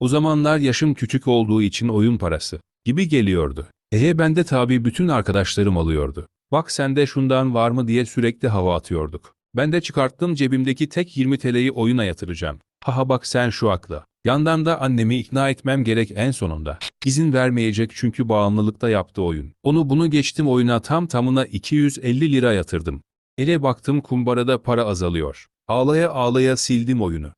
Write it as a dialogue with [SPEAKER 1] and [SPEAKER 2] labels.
[SPEAKER 1] O zamanlar yaşım küçük olduğu için oyun parası gibi geliyordu. Ehe ben de tabii bütün arkadaşlarım alıyordu. Bak sende şundan var mı diye sürekli hava atıyorduk. Ben de çıkarttım cebimdeki tek 20 TL'yi oyuna yatıracağım. Haha bak sen şu akla. Yandan da annemi ikna etmem gerek en sonunda. İzin vermeyecek çünkü bağımlılıkta yaptı oyun. Onu bunu geçtim oyuna tam tamına 250 lira yatırdım. Ele baktım kumbarada para azalıyor. Ağlaya ağlaya sildim oyunu.